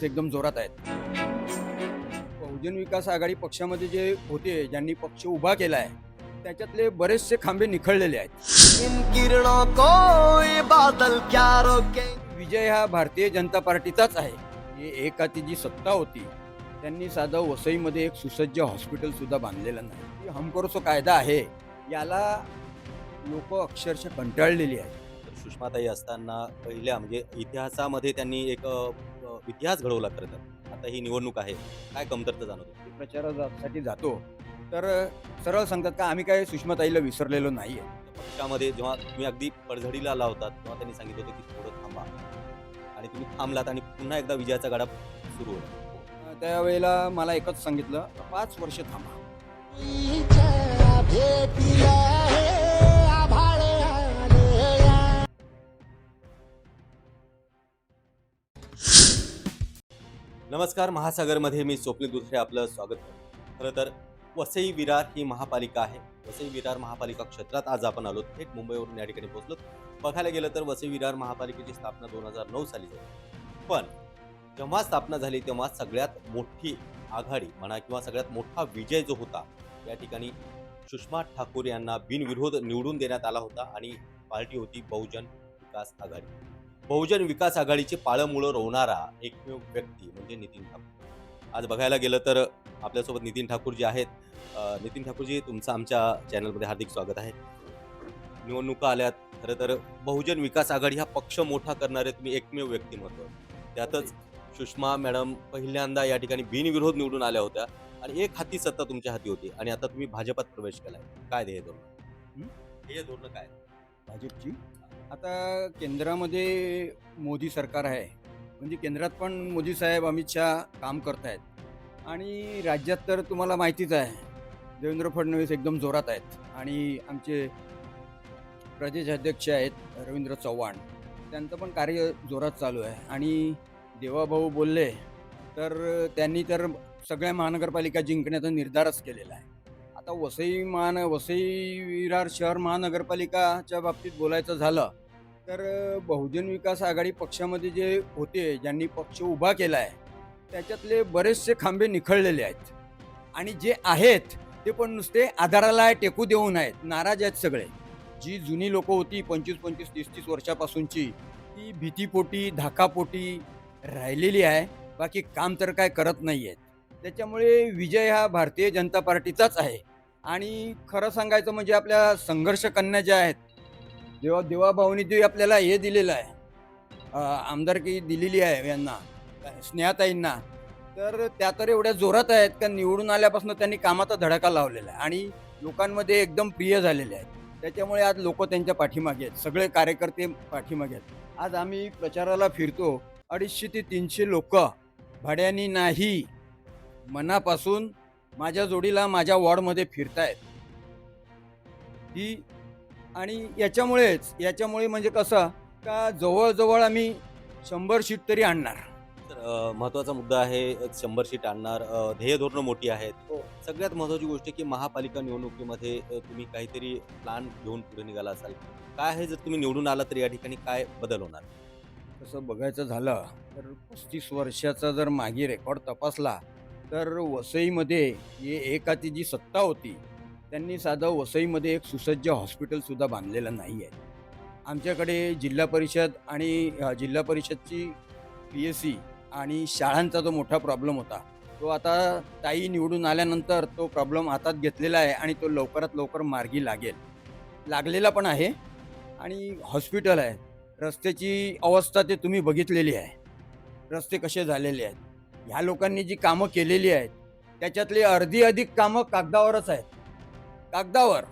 फडणवीस एकदम जोरात आहेत. बहुजन विकास आघाडी पक्षामध्ये जे होते ज्यांनी पक्ष उभा केला आहे त्याच्यातले बरेचसे खांबे निखळलेले आहेत. इन किरणों को ये बादल क्या रोके? विजय हा भारतीय जनता पार्टीचाच आहे. ही एक हाती जी सत्ता होती त्यांनी साधं वसईमध्ये एक सुसज्ज हॉस्पिटल सुद्धा बांधलेलं नाही. ही हमकोरसो कायदा आहे. याला लोक अक्षरशः कंटाळलेली आहेत. सुषमाताई असताना पहिल्या म्हणजे इतिहासामध्ये त्यांनी एक इतिहास घडवला खरं तर. आता ही निवडणूक आहे. काय कमतरता जाणवतो? ते प्रचारासाठी जातो. तर सरळ सांगतात का आम्ही काय सुषमाताईला विसरलेलो नाही आहे पक्षामध्ये जेव्हा तुम्ही अगदी पडझडीला आला होता तेव्हा त्यांनी सांगितलं होतं की थोडं थांबा. आणि तुम्ही थांबलात आणि पुन्हा एकदा विजयाचा गाडा सुरू होता त्यावेळेला मला एकच सांगितलं पाच वर्ष थांबा. नमस्कार महासागरमध्ये मी स्वप्नील दुसरे आपलं स्वागत करतो. खरं तर वसई विरार ही महापालिका आहे. वसई विरार महापालिका क्षेत्रात आज आपण आलो. थेट मुंबईवरून या ठिकाणी पोहोचलो. बघायला गेलं तर वसई विरार महापालिकेची स्थापना दोन हजार नऊ साली झाली. पण जेव्हा स्थापना झाली तेव्हा सगळ्यात मोठी आघाडी म्हणा किंवा सगळ्यात मोठा विजय जो होता या ठिकाणी सुषमा ठाकूर यांना बिनविरोध निवडून देण्यात आला होता आणि पार्टी होती बहुजन विकास आघाडी. बहुजन विकास आघाडीचे पाळमुळं रोवणारा एकमेव व्यक्ती म्हणजे नितीन ठाकूर. आज बघायला गेलं तर आपल्यासोबत नितीन ठाकूर जे आहेत नितीन ठाकूरजी तुमचं आमच्या चॅनलमध्ये हार्दिक स्वागत आहे. निवडणुका आल्यात खरं तर बहुजन विकास आघाडी हा पक्ष मोठा करणारे तुम्ही एकमेव व्यक्तिमत्व त्यातच सुषमा मॅडम पहिल्यांदा या ठिकाणी बिनविरोध निवडून आल्या होत्या आणि एक हाती सत्ता तुमच्या हाती होती आणि आता तुम्ही भाजपात प्रवेश केलाय. काय ध्येय धोरण? ध्येय धोरण काय? भाजपची? आता केंद्रामध्ये मोदी सरकार आहे. म्हणजे केंद्रात पण मोदी साहेब अमित शहा काम करत आहेत आणि राज्यात तर तुम्हाला माहितीच आहे देवेंद्र फडणवीस एकदम जोरात आहेत. आणि आमचे प्रदेश अध्यक्ष आहेत रवींद्र चव्हाण. त्यांचं पण कार्य जोरात चालू आहे. आणि देवाभाऊ बोलले तर त्यांनी तर सगळ्या महानगरपालिका जिंकण्याचा निर्धारच केलेला आहे. आता वसई महान वसई विरार शहर महानगरपालिकाच्या बाबतीत बोलायचं झालं तर बहुजन विकास आघाडी पक्षामध्ये जे होते ज्यांनी पक्ष उभा केला आहे त्याच्यातले बरेचसे खांबे निखळलेले आहेत. आणि जे आहेत ते पण नुसते आधाराला टेकू देऊन आहेत नाराज आहेत सगळे. जी जुनी लोकं होती पंचवीस पंचवीस तीस तीस वर्षापासूनची ती भीतीपोटी धाकापोटी राहिलेली आहे बाकी काम तर काय करत नाही आहेत त्याच्यामुळे विजय हा भारतीय जनता पार्टीचाच आहे. आणि खरं सांगायचं म्हणजे आपल्या संघर्ष कन्या ज्या आहेत जेव्हा देवाभाऊनी जे आपल्याला हे दिलेलं आहे आमदारकी दिलेली आहे यांना स्नेहाताईंना तर त्या तर एवढ्या जोरात आहेत का निवडून आल्यापासून त्यांनी कामाचा धडाका लावलेला आहे आणि लोकांमध्ये एकदम प्रिय झालेले आहेत. त्याच्यामुळे आज लोक त्यांच्या पाठीमागे आहेत सगळे कार्यकर्ते पाठीमागे आहेत. आज आम्ही प्रचाराला फिरतो अडीचशे ते तीनशे लोक भाड्यानी नाही मनापासून माझ्या जोडीला माझ्या वॉर्डमध्ये फिरतायत. ही आणि याच्यामुळेच याच्यामुळे म्हणजे कसं का जवळजवळ आम्ही शंभर सीट तरी आणणार. तर महत्त्वाचा मुद्दा आहे शंभर सीट आणणार. ध्येय धोरणं मोठी आहेत. हो. सगळ्यात महत्त्वाची गोष्ट की महापालिका निवडणुकीमध्ये तुम्ही काहीतरी प्लॅन घेऊन पुढे निघाला असाल. काय आहे जर तुम्ही निवडून आला तर या ठिकाणी काय बदल होणार? तसं बघायचं झालं तर पस्तीस वर्षाचा जर मागे रेकॉर्ड तपासला तर वसईमध्ये हे एकाची जी सत्ता होती त्यांनी साधं वसईमध्ये एक सुसज्ज हॉस्पिटलसुद्धा बांधलेलं नाही आहे आमच्याकडे जिल्हा परिषद आणि जिल्हा परिषदची पी एस सी आणि शाळांचा जो मोठा प्रॉब्लेम होता तो आता ताई निवडून आल्यानंतर तो प्रॉब्लेम हातात घेतलेला आहे आणि तो लवकरात लवकर मार्गी लागेल. लागलेला पण आहे आणि हॉस्पिटल आहे. रस्त्याची अवस्था ते तुम्ही बघितलेली आहे. रस्ते कसे झालेले आहेत? ह्या लोकांनी जी कामं केलेली आहेत त्याच्यातली अर्धी अधिक कामं कागदावरच आहेत. कागदावर.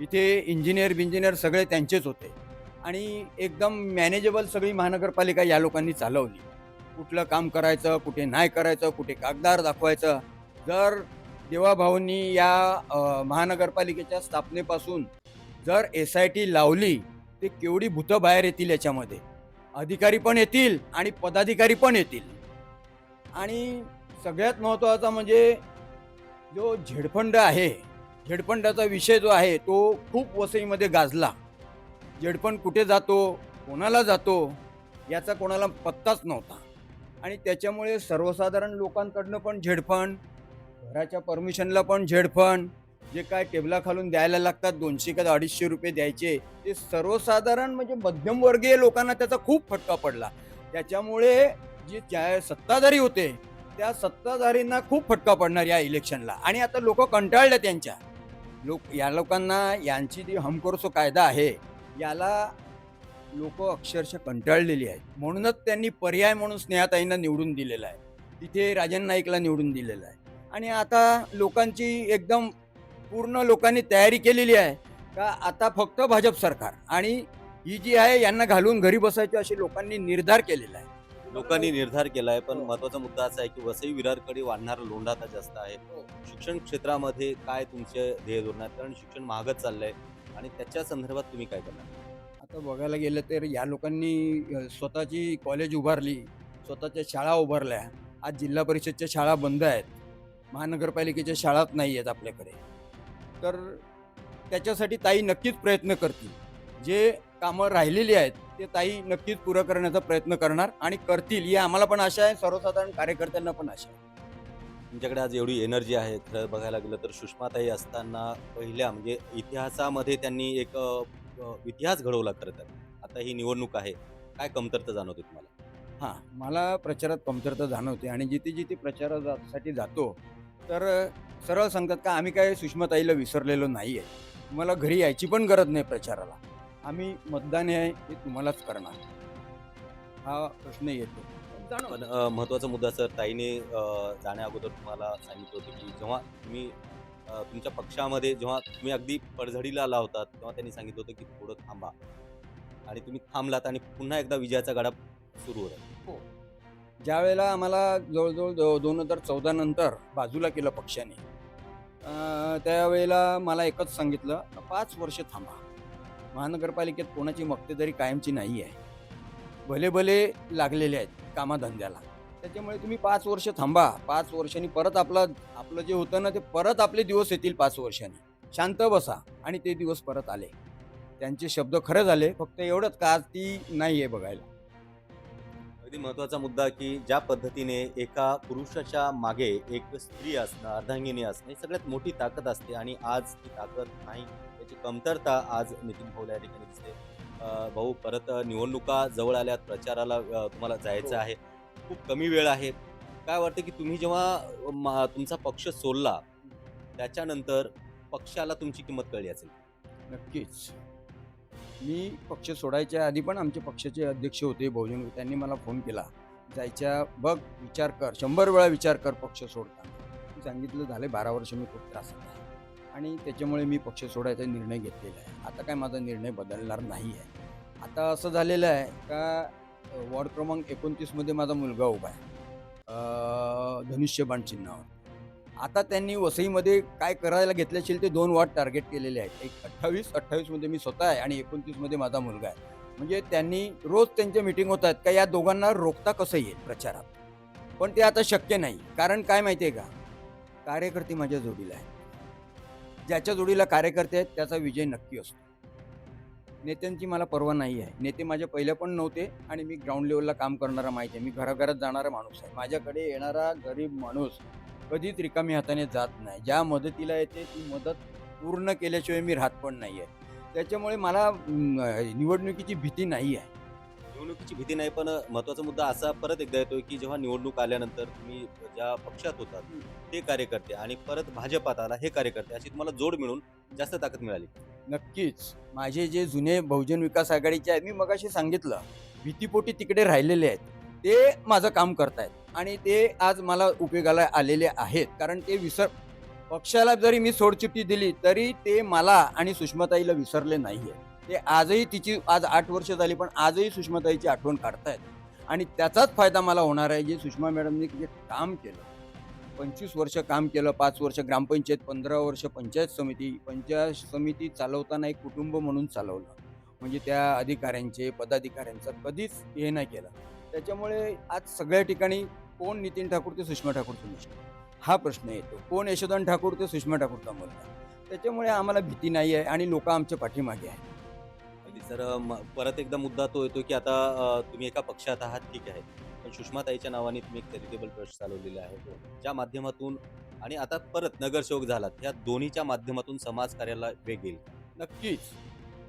इथे इंजिनियर बिंजिनियर सगळे त्यांचेच होते. आणि एकदम मॅनेजेबल सगळी महानगरपालिका या लोकांनी चालवली. कुठलं काम करायचं कुठे नाही करायचं कुठे कागदार दाखवायचं. जर देवाभाऊंनी या महानगरपालिकेच्या स्थापनेपासून जर एस आय टी लावली ते केवढी भूतं बाहेर येतील याच्यामध्ये. अधिकारी पण येतील आणि पदाधिकारी पण येतील. आणि सगळ्यात महत्त्वाचा म्हणजे जो झेडफंड आहे झेडफंडाचा विषय जो आहे तो खूप वसईमध्ये गाजला. झेडफंड कुठे जातो कोणाला जातो याचा कोणाला पत्ताच नव्हता. आणि त्याच्यामुळे सर्वसाधारण लोकांकडनं पण झेडफंड घराच्या परमिशनला पण झेडफंड जे काय टेबला खालून द्यायला लागतात दोनशे का अडीचशे रुपये द्यायचे ते सर्वसाधारण म्हणजे मध्यमवर्गीय लोकांना त्याचा खूप फटका पडला. त्याच्यामुळे जे ज्या सत्ताधारी होते त्या सत्ताधारींना खूप फटका पडणार या इलेक्शनला. आणि आता लोक कंटाळले त्यांच्या. लोक या लोकांना यांची जी हमकोरसो कायदा आहे याला लोक अक्षरशः कंटाळलेली आहेत. म्हणूनच त्यांनी पर्याय म्हणून स्नेहाताईंना निवडून दिलेला आहे. तिथे राजन नाईकला निवडून दिलेलं आहे. आणि आता लोकांची एकदम पूर्ण लोकांनी तयारी केलेली आहे का आता फक्त भाजप सरकार. आणि ही जी आहे यांना घालून घरी बसायची अशी लोकांनी निर्धार केलेला आहे. लोकांनी निर्धार केलाय पण हो. महत्त्वाचा मुद्दा असा आहे की वसई विरारकडे वाढणारा लोंढा आता जास्त आहे. शिक्षण क्षेत्रामध्ये काय तुमचे ध्येय धोरण आहेत कारण शिक्षण महागच चाललंय आणि त्याच्या संदर्भात तुम्ही काय करणार? आता बघायला गेलं तर या लोकांनी स्वतःची कॉलेज उभारली स्वतःच्या शाळा उभारल्या. आज जिल्हा परिषदच्या शाळा बंद आहेत. महानगरपालिकेच्या शाळाच नाही आहेत आपल्याकडे. तर त्याच्यासाठी ताई नक्कीच प्रयत्न करतील. जे कामं राहिलेली आहेत ते ताई नक्कीच पुरं करण्याचा प्रयत्न करणार आणि करतील ही आम्हाला पण आशा आहे सर्वसाधारण कार्यकर्त्यांना पण आशा आहे. तुमच्याकडे आज एवढी एनर्जी आहे खरं बघायला गेलं तर सुषमाताई असताना पहिल्या म्हणजे इतिहासामध्ये त्यांनी एक इतिहास घडवला खरं तर. आता ही निवडणूक आहे काय कमतरता जाणवते तुम्हाला? हां मला प्रचारात कमतरता जाणवते आणि जिथे जिथे प्रचारासाठी जातो तर सरळ सांगतात का आम्ही काय सुषमाताईला विसरलेलो नाही आहे तुम्हाला घरी यायची पण गरज नाही प्रचाराला. आम्ही मतदान आहे हे तुम्हालाच करणार. हा प्रश्न येतो. पण अ, महत्त्वाचा मुद्दा सर ताईने अ, जाण्या अगोदर तुम्हाला सांगितलं होतं की जेव्हा तुम्ही अ, तुमच्या पक्षामध्ये जेव्हा तुम्ही अगदी पडझडीला आला होता तेव्हा त्यांनी सांगितलं होतं की थोडं थांबा. आणि तुम्ही थांबलात आणि पुन्हा एकदा विजयाचा गाडा सुरू होता. ज्या वेळेला आम्हाला जवळजवळ दो दोन हजार चौदा नंतर बाजूला केलं पक्षाने अं, त्यावेळेला मला एकच सांगितलं पाच वर्ष थांबा. महानगरपालिकेत कोणाची मक्तेदारी कायमची नाही आहे. भले भले लागलेले आहेत कामाधंद्याला. त्याच्यामुळे तुम्ही पाच वर्ष थांबा. पाच वर्षांनी परत आपलं आपलं जे होतं ना ते परत आपले दिवस येतील पाच वर्षांनी. शांत बसा आणि ते दिवस परत आले. त्यांचे शब्द खरं झाले. फक्त एवढंच का ती नाही आहे बघायला. अगदी महत्त्वाचा मुद्दा की ज्या पद्धतीने एका पुरुषाच्या मागे एक स्त्री असणं अर्धांगिनी असणं ही सगळ्यात मोठी ताकद असते आणि आज ती ताकद नाही. त्याची कमतरता आज नितीन भाऊला या ठिकाणी दिसते. भाऊ परत निवडणुका जवळ आल्यात प्रचाराला तुम्हाला जायचं हो. आहे. खूप कमी वेळ आहे. काय वाटतं की तुम्ही जेव्हा तुमचा पक्ष सोडला त्याच्यानंतर पक्षाला तुमची किंमत कळली असेल? नक्कीच. मी पक्ष सोडायच्या आधी पण आमचे पक्षाचे अध्यक्ष होते बहुजन त्यांनी मला फोन केला. जायच्या बघ विचार कर शंभर वेळा विचार कर पक्ष सोडता. मी सांगितलं झाले बारा वर्ष मी खूप त्रास आहे. आणि त्याच्यामुळे मी पक्ष सोडायचा निर्णय घेतलेला आहे. आता काय माझा निर्णय बदलणार नाही आहे. आता असं झालेलं आहे का वॉर्ड क्रमांक एकोणतीसमध्ये माझा मुलगा उभा आहे. धनुष्यबाण चिन्हावर. आता त्यांनी वसईमध्ये काय करायला घेतले असेल ते दोन वाट टार्गेट केलेले आहेत. एक अठ्ठावीस अठ्ठावीसमध्ये मी स्वतः आहे आणि एकोणतीसमध्ये माझा मुलगा आहे. म्हणजे त्यांनी रोज त्यांच्या मिटिंग होत आहेत का या दोघांना रोखता कसं येईल प्रचारात? पण ते आता शक्य नाही. कारण काय माहिती आहे का? कार्यकर्ते माझ्या जोडीला आहे ज्याच्या जोडीला कार्यकर्ते आहेत त्याचा विजय नक्की असतो. नेत्यांची मला पर्वा नाही आहे. नेते माझ्या पहिल्या पण नव्हते आणि मी ग्राउंड लेवलला काम करणारा माहिती आहे. मी घराघरात जाणारा माणूस आहे. माझ्याकडे येणारा गरीब माणूस कधीच रिकामी हाताने जात नाही. ज्या मदतीला येते ती मदत पूर्ण केल्याशिवाय मी राहत पण नाही आहे त्याच्यामुळे मला निवडणुकीची भीती नाही आहे. निवडणुकीची भीती नाही पण महत्त्वाचा मुद्दा असा परत एकदा येतोय की जेव्हा निवडणूक आल्यानंतर तुम्ही ज्या पक्षात होतात ते कार्यकर्ते आणि परत भाजपात आला हे कार्यकर्ते अशी तुम्हाला जोड मिळून जास्त ताकद मिळाली. नक्कीच. माझे जे जुने बहुजन विकास आघाडीचे आहेत मी मगाशी सांगितलं भीतीपोटी तिकडे राहिलेले आहेत. ते माझं काम करतायत. आणि ते आज मला उपयोगाला आलेले आहेत. कारण ते विसर पक्षाला जरी मी सोडचिठ्ठी दिली तरी ते मला आणि सुषमाताईला विसरले नाही आहे ते आजही तिची आज आठ वर्ष झाली पण आजही सुषमाताईची आठवण काढतायत. आणि त्याचाच फायदा मला होणार आहे जे सुषमा मॅडमनी जे काम केलं. पंचवीस वर्ष काम केलं पाच वर्ष ग्रामपंचायत पंधरा वर्ष पंचायत समिती पंचायत समिती चालवताना एक कुटुंब म्हणून चालवलं. म्हणजे त्या अधिकाऱ्यांचे पदाधिकाऱ्यांचं कधीच हे नाही केलं. त्याच्यामुळे आज सगळ्या ठिकाणी कोण नितीन ठाकूर ते सुषमा ठाकूरचा मुलगा हा प्रश्न येतो. कोण यशोधन ठाकूर ते सुषमा ठाकूरचा मुलगा? त्याच्यामुळे आम्हाला भीती नाही आहे आणि लोक आमच्या पाठीमागे आहेत. म- परत एकदा मुद्दा तो येतो की आता तुम्ही एका पक्षात आहात ठीक आहे. पण सुषमाताईच्या नावाने तुम्ही एक चॅरिटेबल ट्रस्ट चालवलेला आहे. ज्या माध्यमातून आणि आता परत नगरसेवक झालात या दोन्हीच्या माध्यमातून समाज कार्याला वेग येईल. नक्कीच.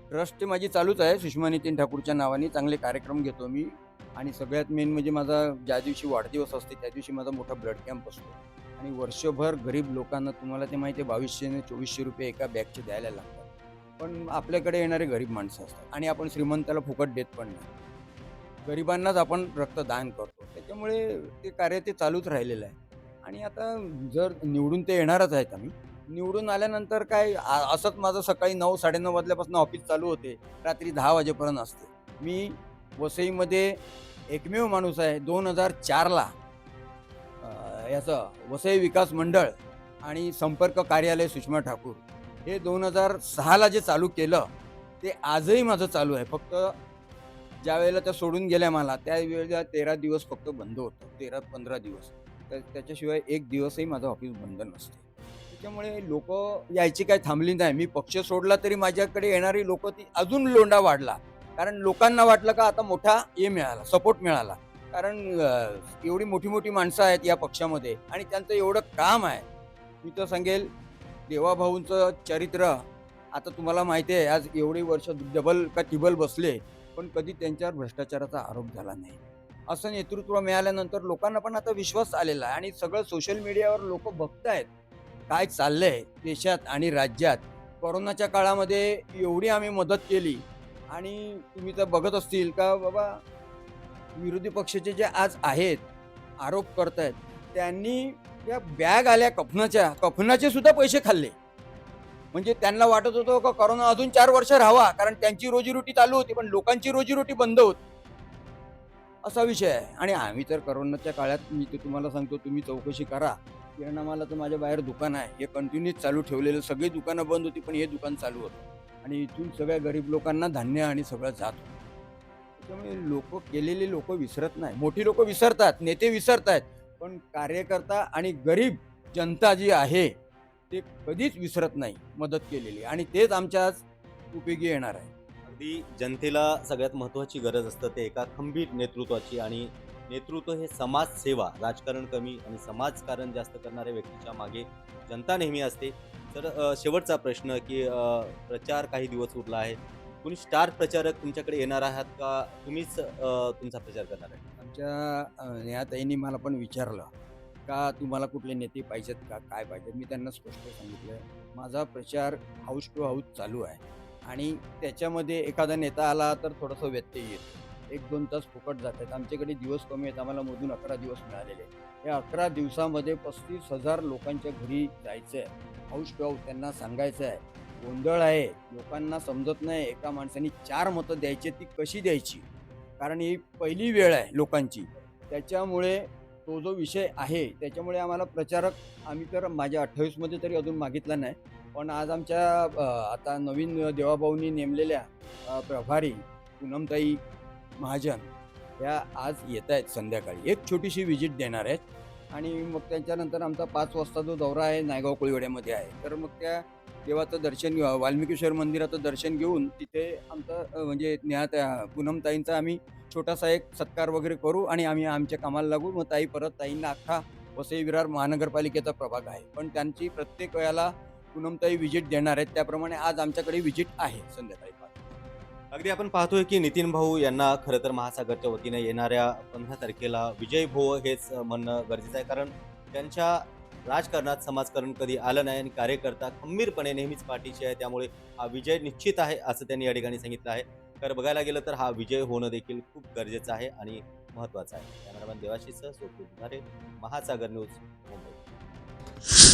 ट्रस्ट माझी चालूच आहे. सुषमा नितीन ठाकूरच्या नावाने चांगले कार्यक्रम घेतो मी. आणि सगळ्यात मेन म्हणजे माझा ज्या दिवशी वाढदिवस असते त्या दिवशी माझा मोठा ब्लड कॅम्प असतो. आणि वर्षभर गरीब लोकांना तुम्हाला ते माहिती आहे बावीसशे आणि चोवीसशे रुपये एका बॅगचे द्यायला लागतात. पण आपल्याकडे येणारे गरीब माणसं असतात आणि आपण श्रीमंताला फुकट देत पण नाही. गरिबांनाच आपण रक्तदान करतो. त्याच्यामुळे ते कार्य ते चालूच राहिलेलं आहे. आणि आता जर निवडून ते येणारच आहेत आम्ही. निवडून आल्यानंतर काय असंच माझं सकाळी नऊ साडेनऊ वाजल्यापासून ऑफिस चालू होते. रात्री दहा वाजेपर्यंत असते. मी वसईमध्ये एकमेव माणूस आहे. दोन हजार चारला याचं वसई विकास मंडळ आणि संपर्क कार्यालय सुषमा ठाकूर. हे दोन हजार सहाला जे चालू केलं ते आजही माझं चालू आहे. फक्त ज्या वेळेला त्या सोडून गेल्या मला त्यावेळेला तेरा दिवस फक्त बंद होतं. तेरा पंधरा दिवस. तर त्याच्याशिवाय एक दिवसही माझं ऑफिस बंद नसते. त्याच्यामुळे लोक यायची काय थांबली नाही. मी पक्ष सोडला तरी माझ्याकडे येणारी लोक ती अजून लोंडा वाढला. कारण लोकांना वाटलं का आता मोठा हे मिळाला सपोर्ट मिळाला. कारण एवढी मोठी मोठी माणसं आहेत या पक्षामध्ये आणि त्यांचं एवढं काम आहे. मी तर सांगेल देवाभाऊंचं चरित्र आता तुम्हाला माहिती आहे आज एवढी वर्ष डबल का टिबल बसले पण कधी त्यांच्यावर भ्रष्टाचाराचा आरोप झाला नाही. असं नेतृत्व मिळाल्यानंतर लोकांना पण आता विश्वास आलेला आहे आणि सगळं सोशल मीडियावर लोक बघतायत काय चाललंय देशात आणि राज्यात. कोरोनाच्या काळामध्ये एवढी आम्ही मदत केली आणि तुम्ही तर बघत असतील का बाबा विरोधी पक्षाचे जे आज आहेत आरोप करत आहेत त्यांनी या बॅग आल्या कफनाच्या कफनाचे सुद्धा पैसे खाल्ले. म्हणजे त्यांना वाटत होतं का करोना अजून चार वर्ष राहावा कारण त्यांची रोजीरोटी चालू होती पण लोकांची रोजीरोटी बंद होती. असा विषय आहे. आणि आम्ही तर करोनाच्या काळात मी ते तुम्हाला सांगतो तुम्ही चौकशी करा. किराणामाला तर माझ्या बाहेर दुकान आहे. हे कंटिन्यूच चालू ठेवलेलं सगळी दुकानं बंद होती पण हे दुकान चालू होतं. आणि इथून सगळ्या गरीब लोकांना धान्य आणि सगळं जात त्यामुळे लोक केलेले लोक विसरत नाही. मोठी लोक विसरतात नेते विसरतात पण कार्यकर्ता आणि गरीब जनता जी आहे ते कधीच विसरत नाही मदत केलेली. आणि तेच आमच्या आज उपयोगी येणार आहे. अगदी जनतेला सगळ्यात महत्त्वाची गरज असतं ते एका खंबीर नेतृत्वाची आणि नेतृत्व हे समाजसेवा राजकारण कमी आणि समाजकारण जास्त करणाऱ्या व्यक्तीच्या मागे जनता नेहमी असते. तर शेवटचा प्रश्न की प्रचार काही दिवस उरला आहे. कुणी स्टार प्रचारक तुमच्याकडे येणार आहात का? तुम्हीच तुमचा प्रचार करणार आहे आमच्या नेहाताईंनी मला पण विचारलं का तुम्हाला कुठले नेते पाहिजेत का? काय पाहिजेत? मी त्यांना स्पष्ट सांगितलं माझा प्रचार हाऊस टू हाऊस चालू आहे. आणि त्याच्यामध्ये एखादा नेता आला तर थोडंसं व्यत्यय येतो. एक दोन तास फुकट जातात. आमच्याकडे दिवस कमी आहेत. आम्हाला मधून अकरा दिवस मिळालेले या अकरा दिवसामध्ये पस्तीस हजार लोकांच्या घरी जायचं आहे. हाऊस टू त्यांना सांगायचं आहे. गोंधळ आहे. लोकांना समजत नाही. एका माणसाने चार मतं द्यायची ती कशी द्यायची? कारण ही पहिली वेळ आहे लोकांची. त्याच्यामुळे तो जो विषय आहे त्याच्यामुळे आम्हाला प्रचारक आम्ही तर माझ्या अठ्ठावीसमध्ये तरी अजून मागितला नाही. पण आज आमच्या आता नवीन देवाभाऊंनी नेमलेल्या प्रभारी पूनमताई महाजन ह्या आज येत आहेत संध्याकाळी. एक छोटीशी व्हिजिट देणार आहेत. आणि मग त्यांच्यानंतर आमचा पाच वाजता जो दौरा आहे नायगाव कोळीवाड्यामध्ये आहे. तर मग त्या देवाचं दर्शन घेऊ वाल्मिकेश्वर मंदिराचं दर्शन घेऊन तिथे आमचं म्हणजे म्हणजे त्या पूनमताईंचा आम्ही छोटासा एक सत्कार वगैरे करू आणि आम्ही आमच्या कामाला लागू. मग ताई परत ताईंना अख्खा वसई विरार महानगरपालिकेचा प्रभाग आहे. पण त्यांची प्रत्येक वेळेला पूनमताई व्हिजिट देणार आहेत. त्याप्रमाणे आज आमच्याकडे व्हिजिट आहे संध्याकाळी पाच. अगदी आपण पाहतोय की नितीन भाऊ यांना खरं तर महासागरच्या वतीने येणाऱ्या पंधरा तारखेला विजय भो हेच म्हणणं गरजेचं आहे. कारण त्यांच्या राजकारणात समाजकारण कधी आलं नाही आणि कार्यकर्ता खंबीरपणे नेहमीच पाठीचे आहे. त्यामुळे हा विजय निश्चित आहे असं त्यांनी या ठिकाणी सांगितलं आहे. तर बघायला गेलं तर हा विजय होणं देखील खूप गरजेचं आहे आणि महत्त्वाचं आहे. कॅमेरामॅन देवाशीसह सोपी महासागर न्यूज मुंबई.